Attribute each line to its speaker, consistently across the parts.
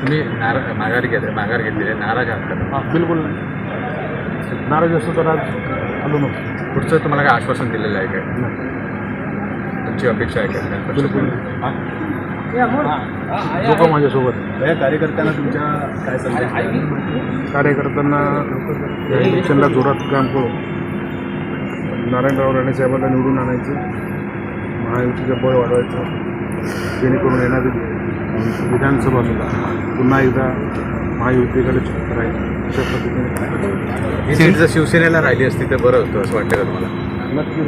Speaker 1: तुम्ही नारा माघार घेतले माघार घेतलेली आहे, नाराज आहात का?
Speaker 2: हां बिलकुल. नाही नाराज असतो तर आज आलो नसतो
Speaker 1: पुढचं तुम्हाला काय आश्वासन दिलेलं आहे काय तुमची अपेक्षा आहे का?
Speaker 2: बिलकुल. लोक माझ्यासोबत.
Speaker 3: या कार्यकर्त्यांना तुमच्या काय संदेश
Speaker 2: कार्यकर्त्यांना या इलेक्शनला जोरात काम करू. नारायणराव राणे साहेबांना निवडून आणायचं. महायुतीचं बळ वाढवायचं. जेणेकरून येणारी विधानसभा सुद्धा पुन्हा एकदा महायुतीकडे राहील अशा पद्धतीने
Speaker 1: ही सीट जर शिवसेनेला राहिली असती तर बरं होतं असं वाटतं का तुम्हाला?
Speaker 2: नक्की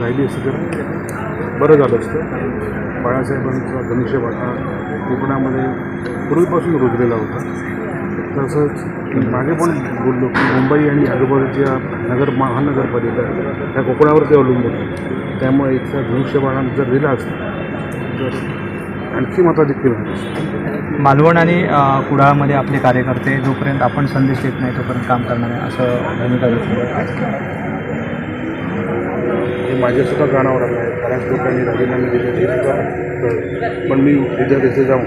Speaker 2: राहिली असती तर बरं झालं असतं. बाळासाहेबांचा धनुष्यबाण हा कोकणामध्ये पूर्वीपासून रुजलेला होता. तसंच मागे पण बोललो की मुंबई आणि आजूबाजूच्या नगर महानगरपालिका त्या कोकणावरती अवलंबून. त्यामुळे इथला जर दिला असता आणखी झालं असतं
Speaker 4: मालवण आणि कुडाळमध्ये आपले कार्यकर्ते जोपर्यंत आपण संदेश देत नाही तोपर्यंत काम करणार आहे असं भूमिका घेतली
Speaker 2: हे माझ्यासुद्धा आलं आहे. बऱ्याच लोकांनी राजीनामे दिले ते सुद्धा. पण मी उद्या तिथे जाऊन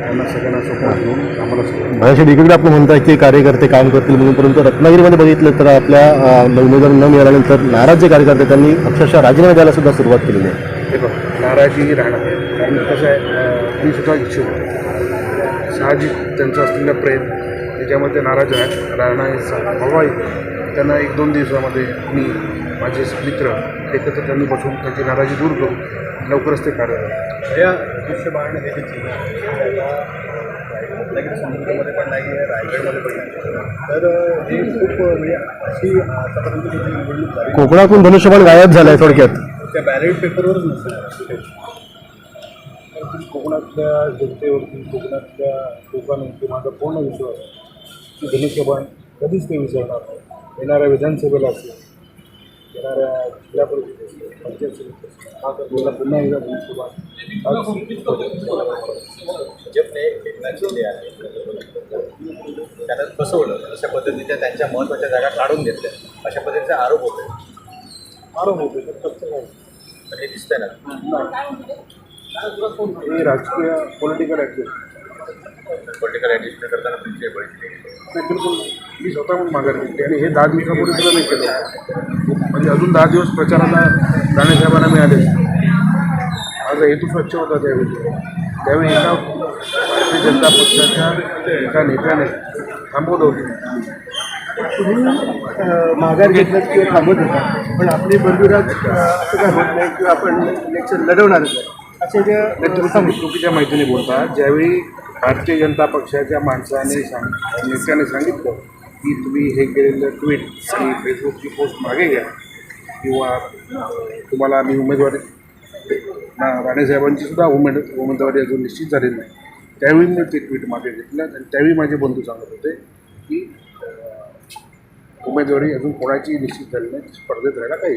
Speaker 2: त्यांना सगळ्यांना सोबत घेऊन आम्हाला.
Speaker 3: भाषेत इकडे आपण म्हणताय की कार्यकर्ते काम करतील म्हणून परंतु रत्नागिरीमध्ये बघितलं तर आपल्या उमेदवार न मिळाल्यानंतर नाराज जे कार्यकर्ते त्यांनी अक्षरशः राजीनामे द्यायला सुद्धा सुरुवात केलेली आहे.
Speaker 2: हे बघ नाराजी राहणार. कारण कसं आहे मी सुद्धा इच्छुक. आहे. साहजिक त्यांचं असलेलं प्रेम त्याच्यामध्ये नाराज आहे राहणार स्वाभाविक त्यांना एक दोन दिवसामध्ये मी माझे मित्र एकत्र त्यांनी बसून त्यांची नाराजी दूर करू लवकरच ते कार्य.
Speaker 3: या हे आहे ते रत्नागिरी पण नाही आहे रायगडमध्ये पण नाही तर हे खूप म्हणजे अशी आतापर्यंत त्याची निवडणूक झाली.
Speaker 5: कोकणातून धनुष्यबाण गायब झालाय थोडक्यात.
Speaker 3: त्या बॅलेट पेपरवरच
Speaker 2: पण कोकणातल्या जनतेवरती कोकणातल्या लोकांवरती माझा पूर्ण विश्वास आहे की धनुष्यबाण कधीच ते विसरणार नाही. येणाऱ्या विधानसभेला असेल येणाऱ्या जिल्हा परिषद असेल पंचायत समिती असेल हा तर पुन्हा एकदा धनुष्यबाण
Speaker 1: त्यांना फसवलं अशा पद्धतीच्या त्यांच्या महत्त्वाच्या जागा काढून घेतल्या? अशा पद्धतीचे आरोप होते
Speaker 2: आरोप होते तर नाही.
Speaker 1: पण हे दिसतंय ना?
Speaker 2: हे राजकीय पॉलिटिकल ॲक्टिव्ह
Speaker 1: पॉलिटिकल ॲडजस्टमेंट करताना तुमची
Speaker 2: बिलकुल मी स्वतःहून माघार घेतली आणि हे दहा दिवसापूर्वी सुद्धा मी केलं. होतं. म्हणजे अजून दहा दिवस प्रचाराला राणेसाहेबांना मिळाले माझा हेतू स्वच्छ होता त्यावेळी. त्यावेळी एका भारतीय जनता पक्षाच्या एका नेत्याने थांबवलं होतं.
Speaker 3: तुम्ही माघार घेतलं किंवा थांबत होता. पण आपली बंधुराज असं काय होत नाही किंवा आपण इलेक्शन लढवणारच आहे असे जे
Speaker 2: चुकीच्या माहितीने बोलता ज्यावेळी भारतीय जनता पक्षाच्या माणसाने सांग नेत्याने सांगितलं की तुम्ही हे केलेलं ट्विट आणि फेसबुकची पोस्ट मागे घ्या किंवा तुम्हाला आम्ही उमेदवारी ना राणेसाहेबांची सुद्धा उमेद उमेदवारी अजून निश्चित झालेली नाही. त्यावेळी मी ते ट्विट मागे घेतलं आणि त्यावेळी माझे बंधू सांगत होते की उमेदवारी अजून कोणाची निश्चित झाली नाही स्पर्धेत राहायला काही